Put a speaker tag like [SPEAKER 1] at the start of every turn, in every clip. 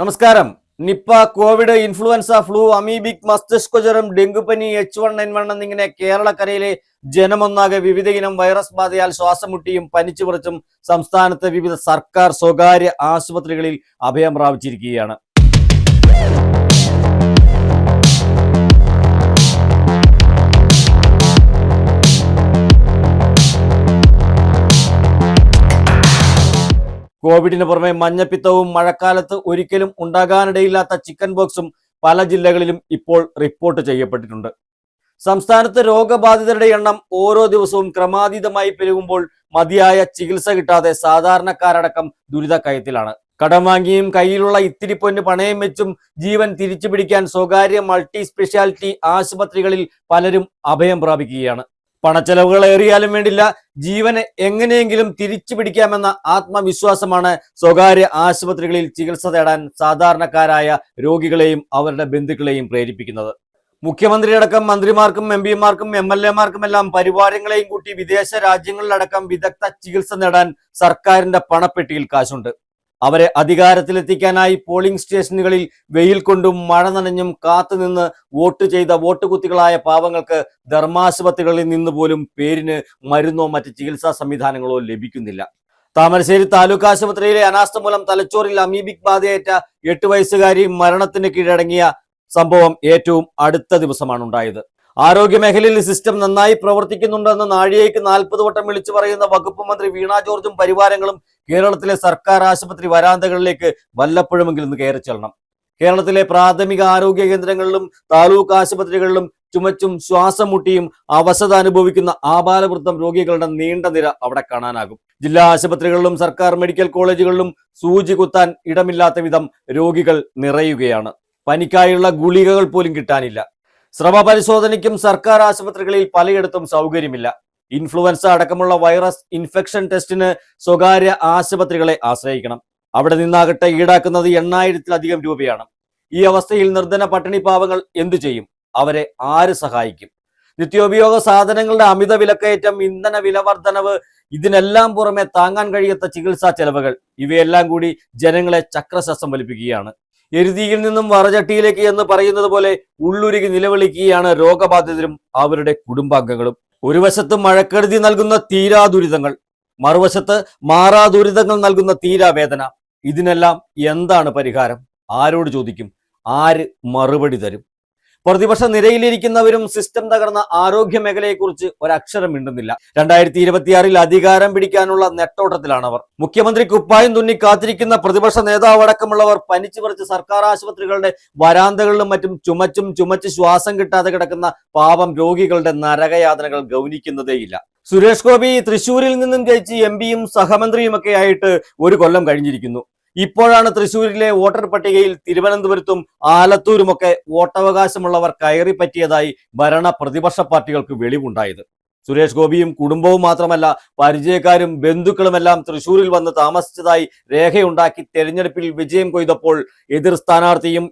[SPEAKER 1] നമസ്കാരം Nipah Covid influenza flu amoebic മസ്തിഷ്കജ്വരം ഡെങ്കുപ്പനി എച്ച് വൺ എൻ വൺ എന്നിങ്ങനെ കേരളക്കരയിലെ ജനമൊന്നാകെ വിവിധ ഇനം വൈറസ് ബാധയാൽ ശ്വാസം മുട്ടിയും പനിച്ചു സംസ്ഥാനത്തെ വിവിധ സർക്കാർ സ്വകാര്യ ആശുപത്രികളിൽ അഭയം പ്രാപിച്ചിരിക്കുകയാണ് കോവിഡിന് പുറമെ മഞ്ഞപ്പിത്തവും മഴക്കാലത്ത് ഒരിക്കലും ഉണ്ടാകാനിടയില്ലാത്ത ചിക്കൻ ബോക്സും പല ജില്ലകളിലും ഇപ്പോൾ റിപ്പോർട്ട് ചെയ്യപ്പെട്ടിട്ടുണ്ട് സംസ്ഥാനത്ത് രോഗബാധിതരുടെ എണ്ണം ഓരോ ദിവസവും ക്രമാതീതമായി പെരുകുമ്പോൾ മതിയായ ചികിത്സ കിട്ടാതെ സാധാരണക്കാരടക്കം ദുരിതക്കയത്തിലാണ് കടം വാങ്ങിയും കയ്യിലുള്ള ഇത്തിരി പൊന്ന് പണയം വെച്ചും ജീവൻ തിരിച്ചു പിടിക്കാൻ സ്വകാര്യ മൾട്ടി സ്പെഷ്യാലിറ്റി ആശുപത്രികളിൽ പലരും അഭയം പ്രാപിക്കുകയാണ് പണച്ചെലവുകൾ ഏറിയാലും വേണ്ടില്ല ജീവന് എങ്ങനെയെങ്കിലും തിരിച്ചു പിടിക്കാമെന്ന ആത്മവിശ്വാസമാണ് സ്വകാര്യ ആശുപത്രികളിൽ ചികിത്സ തേടാൻ സാധാരണക്കാരായ രോഗികളെയും അവരുടെ ബന്ധുക്കളെയും പ്രേരിപ്പിക്കുന്നത് മുഖ്യമന്ത്രിയടക്കം മന്ത്രിമാർക്കും എം പിമാർക്കും എം എൽ എമാർക്കുമെല്ലാം പരിവാരങ്ങളെയും കൂട്ടി വിദേശ രാജ്യങ്ങളിലടക്കം വിദഗ്ധ ചികിത്സ നേടാൻ സർക്കാരിന്റെ പണപ്പെട്ടിയിൽ കാശുണ്ട് അവരെ അധികാരത്തിലെത്തിക്കാനായി പോളിംഗ് സ്റ്റേഷനുകളിൽ വെയിൽ കൊണ്ടും മഴ നനഞ്ഞും കാത്തുനിന്ന് വോട്ട് ചെയ്ത വോട്ട് കുത്തികളായ പാവങ്ങൾക്ക് ധർമാശുപത്രികളിൽ നിന്ന് പോലും പേരിന് മരുന്നോ മറ്റ് ചികിത്സാ സംവിധാനങ്ങളോ ലഭിക്കുന്നില്ല താമരശ്ശേരി താലൂക്ക് ആശുപത്രിയിലെ അനാസ്ഥ മൂലം തലച്ചോറിൽ അമീബിക് ബാധയേറ്റ എട്ട് വയസ്സുകാരി മരണത്തിന് കീഴടങ്ങിയ സംഭവം ഏറ്റവും അടുത്ത ദിവസമാണ് ഉണ്ടായത് ആരോഗ്യമേഖലയിൽ സിസ്റ്റം നന്നായി പ്രവർത്തിക്കുന്നുണ്ടെന്ന് നാഴികയ്ക്ക് നാൽപ്പത് വട്ടം വിളിച്ചു പറയുന്ന വകുപ്പ് മന്ത്രി വീണ ജോർജും പരിവാരങ്ങളും കേരളത്തിലെ സർക്കാർ ആശുപത്രി വരാന്തകളിലേക്ക് വല്ലപ്പോഴുമെങ്കിലും കയറി ചെല്ലണം കേരളത്തിലെ പ്രാഥമിക ആരോഗ്യ കേന്ദ്രങ്ങളിലും താലൂക്ക് ആശുപത്രികളിലും ചുമച്ചും ശ്വാസം മുട്ടിയും അവശത അനുഭവിക്കുന്ന ആബാലവൃദ്ധം രോഗികളുടെ നീണ്ട നിര അവിടെ കാണാനാകും ജില്ലാ ആശുപത്രികളിലും സർക്കാർ മെഡിക്കൽ കോളേജുകളിലും സൂചി കുത്താൻ ഇടമില്ലാത്ത വിധം രോഗികൾ നിറയുകയാണ് പനിക്കായുള്ള ഗുളികകൾ പോലും കിട്ടാനില്ല സ്രവ പരിശോധനയ്ക്കും സർക്കാർ ആശുപത്രികളിൽ പലയിടത്തും സൗകര്യമില്ല ഇൻഫ്ലുവൻസ അടക്കമുള്ള വൈറസ് ഇൻഫെക്ഷൻ ടെസ്റ്റിന് സ്വകാര്യ ആശുപത്രികളെ ആശ്രയിക്കണം അവിടെ നിന്നാകട്ടെ ഈടാക്കുന്നത് എണ്ണായിരത്തിലധികം രൂപയാണ് ഈ അവസ്ഥയിൽ നിർധന പട്ടിണി പാവങ്ങൾ എന്തു ചെയ്യും അവരെ ആര് സഹായിക്കും നിത്യോപയോഗ സാധനങ്ങളുടെ അമിത വിലക്കയറ്റം ഇന്ധന വിലവർദ്ധനവ് ഇതിനെല്ലാം പുറമെ താങ്ങാൻ കഴിയാത്ത ചികിത്സാ ചെലവുകൾ ഇവയെല്ലാം കൂടി ജനങ്ങളെ ചക്രശ്വസം വലിപ്പിക്കുകയാണ് എരുതിയിൽ നിന്നും വറചട്ടിയിലേക്ക് എന്ന് പറയുന്നത് പോലെ ഉള്ളുരുകി നിലവിളിക്കുകയാണ് രോഗബാധിതരും അവരുടെ കുടുംബാംഗങ്ങളും ഒരു വശത്ത് മഴക്കെടുതി നൽകുന്ന തീരാ ദുരിതങ്ങൾ മറുവശത്ത് മാറാ ദുരിതങ്ങൾ നൽകുന്ന തീരാവേദന ഇതിനെല്ലാം എന്താണ് പരിഹാരം ആരോട് ചോദിക്കും ആര് മറുപടി തരും പ്രതിപക്ഷ നിരയിലിരിക്കുന്നവരും സിസ്റ്റം തകർന്ന ആരോഗ്യ മേഖലയെക്കുറിച്ച് ഒരക്ഷരം മിണ്ടുന്നില്ല രണ്ടായിരത്തി ഇരുപത്തിയാറിൽ അധികാരം പിടിക്കാനുള്ള നെട്ടോട്ടത്തിലാണവർ മുഖ്യമന്ത്രി കുപ്പായം തുന്നി കാത്തിരിക്കുന്ന പ്രതിപക്ഷ നേതാവ് അടക്കമുള്ളവർ പനിച്ചു പറിച്ച് സർക്കാർ ആശുപത്രികളുടെ വരാന്തകളിലും മറ്റും ചുമച്ചും ചുമച്ച് ശ്വാസം കിട്ടാതെ കിടക്കുന്ന പാപം രോഗികളുടെ നരകയാതനകൾ ഗൗനിക്കുന്നതേയില്ല സുരേഷ് ഗോപി തൃശൂരിൽ നിന്നും ജയിച്ച് എം പിയും സഹമന്ത്രിയുമൊക്കെയായിട്ട് ഒരു കൊല്ലം കഴിഞ്ഞിരിക്കുന്നു ഇപ്പോഴാണ് തൃശൂരിലെ വോട്ടർ പട്ടികയിൽ തിരുവനന്തപുരത്തും ആലത്തൂരുമൊക്കെ വോട്ടവകാശമുള്ളവർ കയറി പറ്റിയതായി ഭരണ പ്രതിപക്ഷ പാർട്ടികൾക്ക് വെളിവുണ്ടായത് സുരേഷ് ഗോപിയും കുടുംബവും മാത്രമല്ല പരിചയക്കാരും ബന്ധുക്കളുമെല്ലാം തൃശൂരിൽ വന്ന് താമസിച്ചതായി രേഖയുണ്ടാക്കി തെരഞ്ഞെടുപ്പിൽ വിജയം കൊയ്തപ്പോൾ എതിർ സ്ഥാനാർത്ഥിയും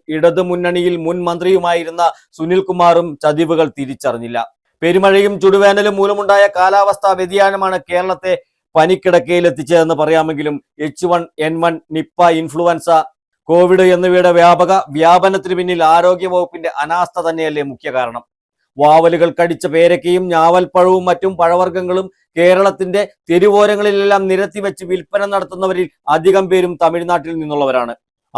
[SPEAKER 1] മുന്നണിയിൽ മുൻ മന്ത്രിയുമായിരുന്ന സുനിൽകുമാറും ചതിവുകൾ തിരിച്ചറിഞ്ഞില്ല പെരുമഴയും ചുടുവേനലും മൂലമുണ്ടായ കാലാവസ്ഥാ വ്യതിയാനമാണ് കേരളത്തെ പനിക്കിടക്കയിൽ എത്തിച്ചതെന്ന് പറയാമെങ്കിലും H one N one Nipah influenza Covid എന്നിവയുടെ വ്യാപക വ്യാപനത്തിന് പിന്നിൽ ആരോഗ്യ വകുപ്പിന്റെ അനാസ്ഥ തന്നെയല്ലേ മുഖ്യ കാരണം വാവലുകൾ കടിച്ച പേരക്കയും ഞാവൽപ്പഴവും മറ്റും പഴവർഗ്ഗങ്ങളും കേരളത്തിന്റെ തെരുവോരങ്ങളിലെല്ലാം നിരത്തി വെച്ച് വിൽപ്പന നടത്തുന്നവരിൽ അധികം പേരും തമിഴ്നാട്ടിൽ നിന്നുള്ളവരാണ്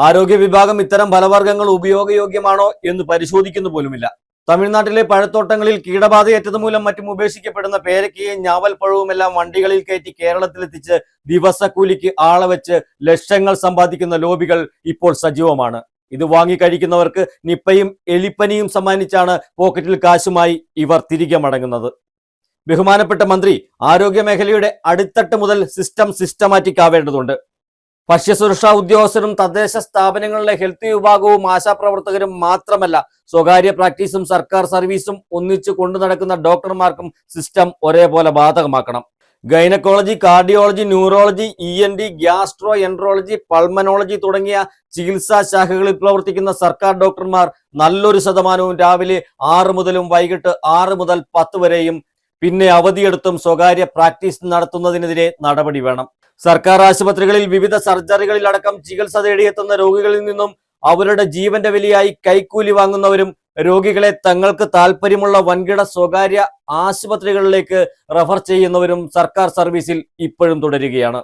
[SPEAKER 1] ആരോഗ്യ വിഭാഗം ഇത്തരം ഫലവർഗ്ഗങ്ങൾ ഉപയോഗയോഗ്യമാണോ എന്ന് പരിശോധിക്കുന്നു പോലുമില്ല തമിഴ്നാട്ടിലെ പഴത്തോട്ടങ്ങളിൽ മൂലം മറ്റും ഉപേക്ഷിക്കപ്പെടുന്ന പേരക്കയും ഞാവൽപ്പഴവും എല്ലാം വണ്ടികളിൽ കയറ്റി കേരളത്തിലെത്തിച്ച് ദിവസക്കൂലിക്ക് ആളെ വെച്ച് ലക്ഷങ്ങൾ സമ്പാദിക്കുന്ന ലോബികൾ ഇപ്പോൾ സജീവമാണ് ഇത് വാങ്ങി കഴിക്കുന്നവർക്ക് നിപ്പയും എലിപ്പനിയും സമ്മാനിച്ചാണ് പോക്കറ്റിൽ കാശുമായി ഇവർ തിരികെ മടങ്ങുന്നത് ബഹുമാനപ്പെട്ട മന്ത്രി ആരോഗ്യ മേഖലയുടെ അടിത്തട്ട് മുതൽ സിസ്റ്റം സിസ്റ്റമാറ്റിക് ആവേണ്ടതുണ്ട് ഭക്ഷ്യസുരക്ഷാ ഉദ്യോഗസ്ഥരും തദ്ദേശ സ്ഥാപനങ്ങളിലെ ഹെൽത്ത് വിഭാഗവും ആശാപ്രവർത്തകരും മാത്രമല്ല സ്വകാര്യ പ്രാക്ടീസും സർക്കാർ സർവീസും ഒന്നിച്ചു കൊണ്ടു നടക്കുന്ന ഡോക്ടർമാർക്കും സിസ്റ്റം ഒരേപോലെ ബാധകമാക്കണം gynaecology cardiology neurology E N D gastroenterology pulmonology തുടങ്ങിയ ചികിത്സാ ശാഖകളിൽ പ്രവർത്തിക്കുന്ന സർക്കാർ ഡോക്ടർമാർ നല്ലൊരു ശതമാനവും രാവിലെ ആറ് മുതലും വൈകിട്ട് ആറ് മുതൽ പത്ത് വരെയും പിന്നെ അവധിയെടുത്തും സ്വകാര്യ പ്രാക്ടീസ് നടത്തുന്നതിനെതിരെ നടപടി വേണം സർക്കാർ ആശുപത്രികളിൽ വിവിധ സർജറികളിൽ അടക്കം ചികിത്സ തേടിയെത്തുന്ന രോഗികളിൽ നിന്നും അവരുടെ ജീവന്റെ വിലയായി കൈക്കൂലി വാങ്ങുന്നവരും രോഗികളെ തങ്ങൾക്ക് താല്പര്യമുള്ള വൻകിട സ്വകാര്യ ആശുപത്രികളിലേക്ക് റഫർ ചെയ്യുന്നവരും സർക്കാർ സർവീസിൽ ഇപ്പോഴും തുടരുകയാണ്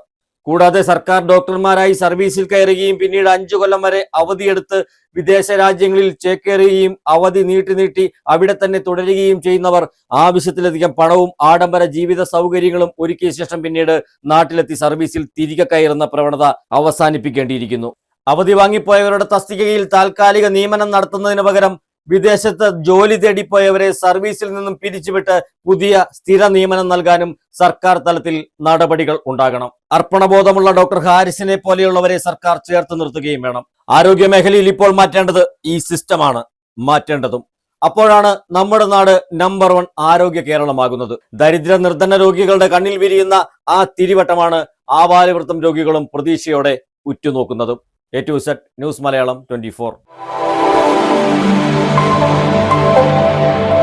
[SPEAKER 1] കൂടാതെ സർക്കാർ ഡോക്ടർമാരായി സർവീസിൽ കയറുകയും പിന്നീട് അഞ്ചു കൊല്ലം വരെ അവധിയെടുത്ത് വിദേശ രാജ്യങ്ങളിൽ ചേക്കേറുകയും അവധി നീട്ടി നീട്ടി അവിടെ തന്നെ തുടരുകയും ചെയ്യുന്നവർ ആവശ്യത്തിലധികം പണവും ആഡംബര ജീവിത സൗകര്യങ്ങളും ഒരുക്കിയ ശേഷം പിന്നീട് നാട്ടിലെത്തി സർവീസിൽ തിരികെ കയറുന്ന പ്രവണത അവസാനിപ്പിക്കേണ്ടിയിരിക്കുന്നു അവധി വാങ്ങിപ്പോയവരുടെ തസ്തികയിൽ താൽക്കാലിക നിയമനം നടത്തുന്നതിന് പകരം വിദേശത്ത് ജോലി തേടിപ്പോയവരെ സർവീസിൽ നിന്നും പിരിച്ചുവിട്ട് പുതിയ സ്ഥിര നിയമനം നൽകാനും സർക്കാർ തലത്തിൽ നടപടികൾ ഉണ്ടാകണം അർപ്പണബോധമുള്ള ഡോക്ടർ ഹാരിസിനെ പോലെയുള്ളവരെ സർക്കാർ ചേർത്ത് നിർത്തുകയും വേണം ആരോഗ്യ മേഖലയിൽ ഇപ്പോൾ മാറ്റേണ്ടത് ഈ സിസ്റ്റമാണ് മാറ്റേണ്ടതും അപ്പോഴാണ് നമ്മുടെ നാട് നമ്പർ വൺ ആരോഗ്യ കേരളമാകുന്നത് ദരിദ്ര നിർദ്ധന രോഗികളുടെ കണ്ണിൽ വിരിയുന്ന ആ തിരിവട്ടമാണ് ആവാലവൃത്തം രോഗികളും പ്രതീക്ഷയോടെ ഉറ്റുനോക്കുന്നതും A to Z news Malayalam twenty Thank you.